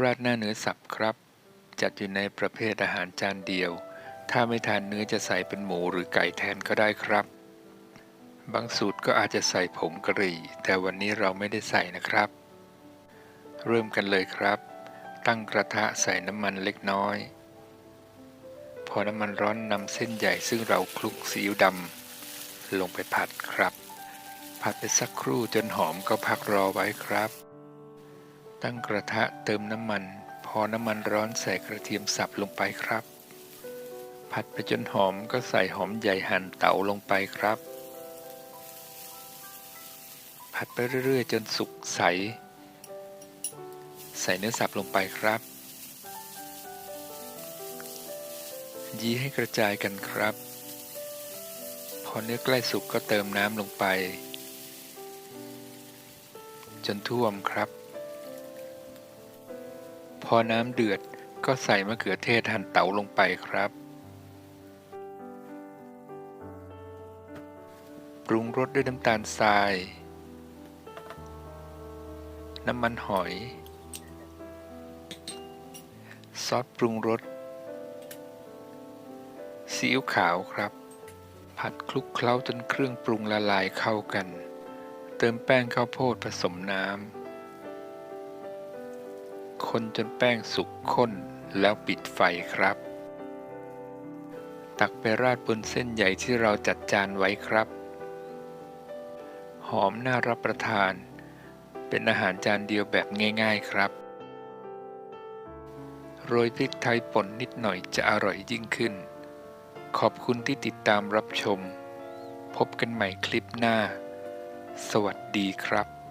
ราดหน้าเนื้อสับครับ จัดอยู่ในประเภทอาหารจานเดียว ถ้าไม่ทานเนื้อจะใส่เป็นหมูหรือไก่แทนก็ได้ครับ บางสูตรก็อาจจะใส่ผงกะหรี่ แต่วันนี้เราไม่ได้ใส่นะครับ เริ่มกันเลยครับ ตั้งกระทะใส่น้ำมันเล็กน้อย พอน้ำมันร้อนนำเส้นใหญ่ซึ่งเราคลุกซีอิ๊วดำลงไปผัดครับ ผัดไปสักครู่จนหอมก็พักรอไว้ครับ ตั้งกระทะเติมน้ำมัน พอน้ำมันร้อนใส่กระเทียมสับลงไปครับ ผัดไปจนหอมก็ใส่หอมใหญ่หั่นเต๋าลงไปครับ ผัดไปเรื่อยๆ จนสุกใส ใส่เนื้อสับลงไปครับ ยีให้กระจายกันครับ พอเนื้อใกล้สุกก็เติมน้ำลงไป จนท่วมครับ อน้ำเดือดก็ใส่มะเขือเทศหั่นเต๋าลงไปครับ ปรุงรสด้วยน้ำตาลทราย น้ำมันหอย ซอสปรุงรสซีอิ๊วขาวครับ ผัดคลุกเคล้าจนเครื่องปรุงละลายเข้ากัน เติมแป้งข้าวโพดผสมน้ำ คนจนแป้งสุกข้นแล้วปิดไฟครับ ตักไปราดบนเส้นใหญ่ที่เราจัดจานไว้ครับ หอมน่ารับประทาน เป็นอาหารจานเดียวแบบง่าย ๆครับ โรยพริกไทยป่นนิดหน่อยจะอร่อยยิ่งขึ้น ขอบคุณที่ติดตามรับชม พบกันใหม่คลิปหน้า สวัสดีครับ